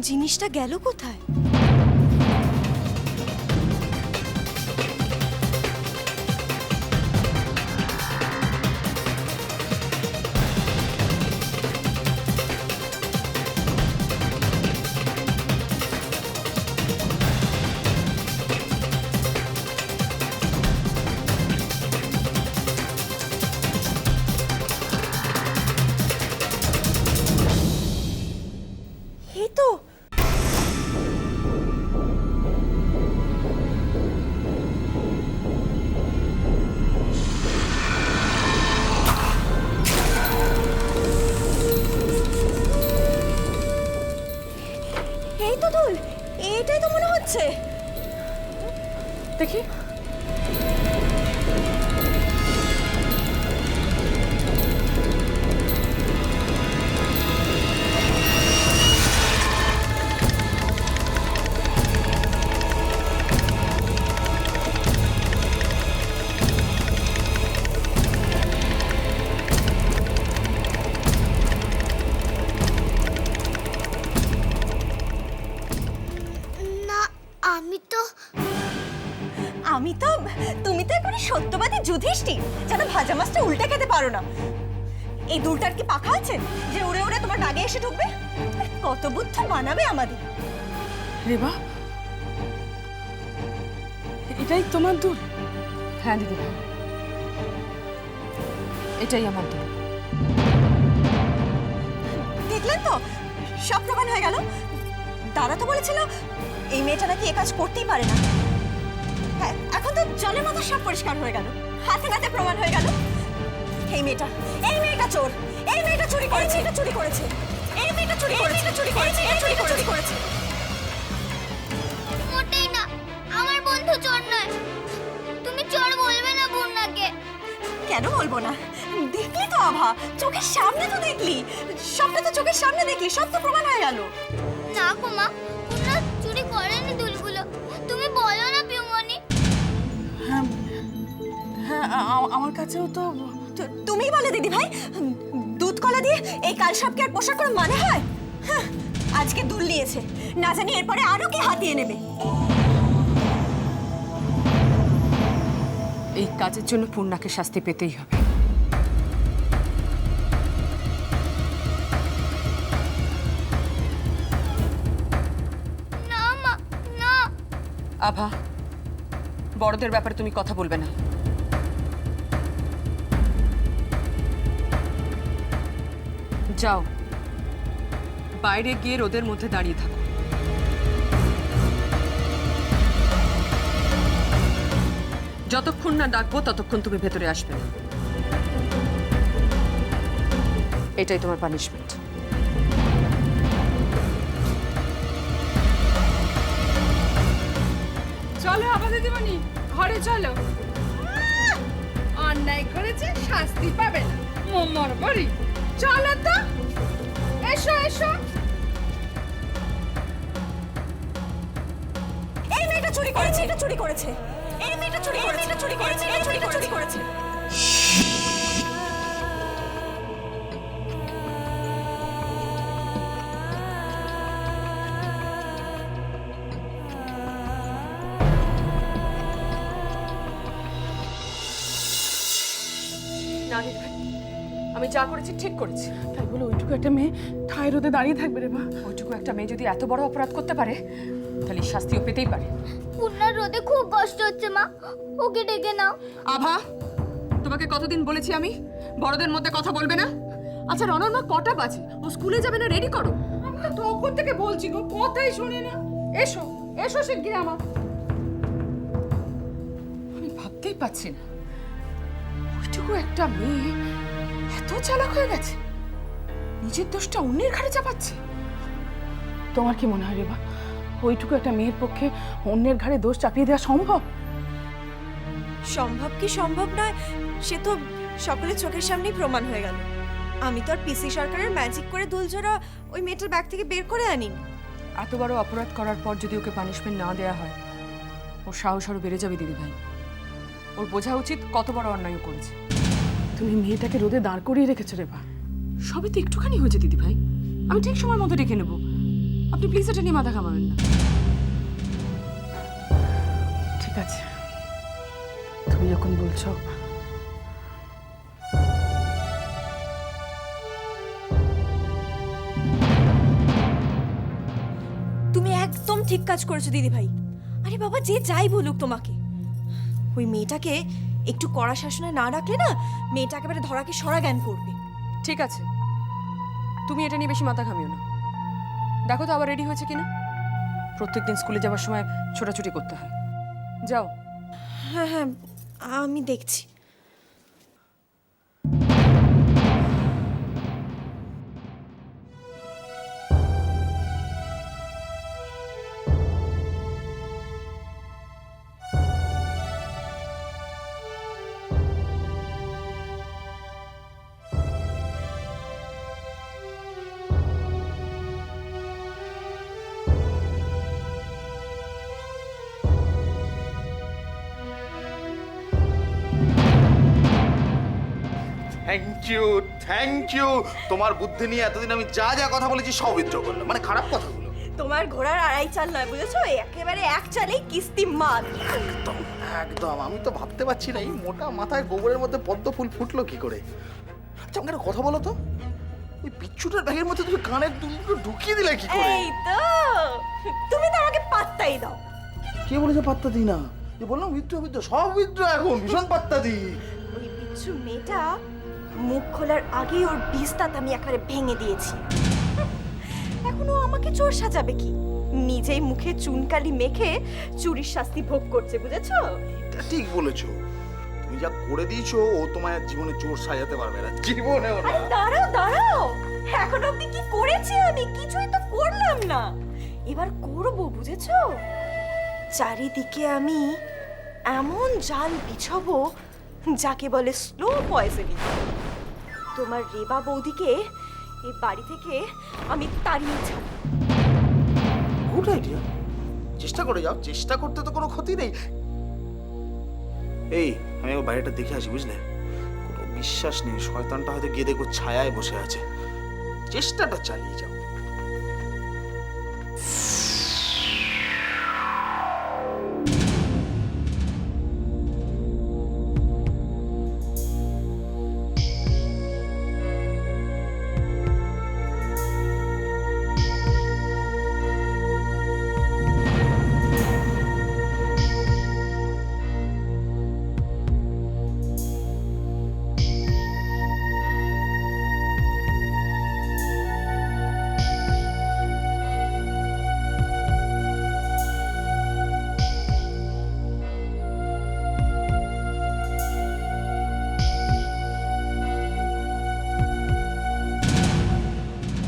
জিনিসটা গেল কোথায়? এই এটাই তো মনে হচ্ছে। দেখি। আমি তো আমি তো তুমি তো এখন সত্যবাদী যুধিষ্ঠির যেন ভাজা মাছটা উল্টে খেতে পারো না। এই দুলটার কি পাখা আছে যে উড়ে উড়ে তোমার ব্যাগে এসে ঢুকবে? কত বুদ্ধ বানাবে আমাদের। রেবা এটাই তোমার দুল? হ্যাঁ দিদি। এটাই আমার দল। দেখলেন তো সব প্রমাণ হয়ে গেল। দাদা তো বলেছিল এই মেয়েটা নাকি এ কাজ করতেই পারে না। হ্যাঁ এখন তো জলের মতো সব পরিষ্কার হয়ে গেল। হাতে নাতে প্রমাণ হয়ে গেল। এই মেয়েটা এই মেয়েটা চোর। এই মেয়েটা চুরি করেছে। এটা চুরি করেছে। এই মেয়েটা চুরি করেছে। এটা চুরি করেছে। এই মেয়েটা চুরি করেছে। মোটেই না। আমার বন্ধু চোর নয়। তুমি চোর বলবে না পূর্ণাকে কেন বলব না? দেখলি তো আভা চোখের সামনে তো দেখলি। সবটা তো চোখের সামনে দেখলি সব তো প্রমাণ হয়ে গেল। না গো মা আমার কাছেও তো তো তুমিই বলে দিদি ভাই। দুধ কলা দিয়ে এই কাল সাপকে আর পোশাক করে মানে হয়? আজকে দুল নিয়েছে। না জানি এরপরে আরও কে হাতিয়ে নেবে। এই কাজের জন্য পূর্ণাকে শাস্তি পেতেই হবে। না মা না। আভা বড়দের ব্যাপারে তুমি কথা বলবে না। যাও। বাইরে গিয়ে রোদের মধ্যে দাঁড়িয়ে থাকো। যতক্ষণ না ডাকবো, ততক্ষণ তুমি ভেতরে আসবে না। এটাই তোমার পানিশমেন্ট চলো আবার দিদিমণি ঘরে চলো। অন্যায় করেছে, শাস্তি পাবে না। মোমর বাড়ি চলো তো এসো এসো। এই মেয়েটা চুরি করেছে। এটা চুরি করেছে। এই মেয়েটা চুরি করেছে। এটা চুরি করেছে। এই মেয়েটা চুরি করেছে। না দিদি ভাই, আমি যা করেছি ঠিক করেছি। তাই বলে ওইটুকু একটা মেয়ে ঠায় রোদে দাঁড়িয়ে থাকবে রে মা। ওইটুকু একটা মেয়ে যদি এত বড় অপরাধ করতে পারে তাহলে শাস্তিও পেতেই পারে। পূর্ণার রোদে খুব কষ্ট হচ্ছে মা। ওকে ডেকে নাও। আভা তোমাকে কতদিন বলেছি আমি? বড়দের মধ্যে কথা বলবে না? আচ্ছা রনর মা কটা বাজে? ও স্কুলে যাবে না রেডি করো। আমি তো তখন থেকে বলছি গো কথাই শুনে না। এসো এসো শিগগির আমার। আমি ভাবতেই পাচ্ছি না। ওইটুকু একটা মেয়ে এত চালাক হয়ে গেছে। নিজের দোষটা অন্যের ঘাড়ে চাপাচ্ছে। তোমার কি মনে হয় রে বা ওইটুকু একটা মেয়ের পক্ষে অন্যের ঘাড়ে দোষ চাপিয়ে দেওয়া সম্ভব? সম্ভব কি সম্ভব নয়? সে তো সকলের চোখের সামনেই প্রমাণ হয়ে গেল। আমি তো আর পিসি সরকারের ম্যাজিক করে দুলঝোড়া ওই মেয়েটার ব্যাগ থেকে বের করে আনিনি। এত বড় অপরাধ করার পর যদি ওকে পানিশমেন্ট না দেওয়া হয় ওর সাহস আরও বেড়ে যাবে দিদি ভাই ওর বোঝা উচিত কত বড় অন্যায় করেছে। তুমি মেয়েটাকে রোদে দাঁড় করিয়ে রেখেছো রে বা। সবে তো একটুখানি হয়েছে, দিদি ভাই। আমি ঠিক সময় মতো ডেকে নেব। আপনি প্লিজ এটা নিয়ে মাথা ঘামাবেন না। ঠিক আছে। তুমি যখন বলছো। তুমি একদম ঠিক কাজ করেছ, দিদি ভাই। আরে বাবা, যে যাই বলুক তোমাকে। ওই মেয়েটাকে একটু কড়া শাসনে না রাখলে না মেয়েটা একেবারে ধরাকে সরা জ্ঞান করবে। ঠিক আছে। তুমি এটা নিয়ে বেশি মাথা ঘামিও না। দেখো তো আবার রেডি হয়েছে কিনা? প্রত্যেকদিন স্কুলে যাওয়ার সময় ছোটাছুটি করতে হয়। যাও। হ্যাঁ হ্যাঁ আমি দেখছি। থ্যাংক ইউ থ্যাংক ইউ তোমার বুদ্ধি নিয়ে এতদিন আমি যা যা কথা বলেছি সব উইথড্র করলাম। মানে খারাপ কথাগুলো। তোমার ঘোড়ার আড়াই চাল নয় বুঝেছ? একেবারে এক চালেই কিস্তি মাল। একদম একদম। আমি তো ভাবতে পারছি না এই মোটা মাথায় গোবরের মধ্যে পদ্ম ফুল ফুটলো কি করে? আচ্ছা আমাকে একটা কথা বলো তো। ওই বিচ্ছুটার ব্যাগের মধ্যে তুমি কানের দুলগুলো ঢুকিয়ে দিলে কি করে? এই তো। তুমি তো আমাকে পাত্তাই দাও। কে বলেছে পাত্তা দিই না? যে বললাম উইথড্র উইথড্র সব উইথড্র এখন ভীষণ পাত্তা দিই। ওই বিচ্ছু মেয়েটা মুখ খোলার আগেই ওর বিস্তাত আমি একেবারে ভেঙে দিয়েছি। এখনও আমাকে চোর সাজাবে কি? নিজেই মুখে চুনকালি মেখে চুরির শাস্তি ভোগ করছে বুঝেছ? এটা ঠিক বলেছ। তুমি যা করে দিয়েছ ও তোমার জীবনে চোর সাজাতে পারবে না। জীবনেও না আরে দাঁড়াও দাঁড়াও! এখন অব্দি কি করেছি আমি? কিছুই তো করলাম না। এবার করব বুঝেছ? চারিদিকে আমি এমন জাল বিছাবো যাকে বলে স্লো পয়জনিং তোমার রেবা বৌদিকে এই বাড়ি থেকে আমি তাড়িয়ে ছাড়ব গুড আইডিয়া চেষ্টা করে যাও চেষ্টা করতে তো কোনো ক্ষতি নেই। এই আমি একবার বাড়িটা দেখে আসি বুঝলে? কোনো বিশ্বাস নেই শয়তানটা হয়তো গিয়ে দেখব ছায়ায় বসে আছে। চেষ্টাটা চালিয়ে যাও।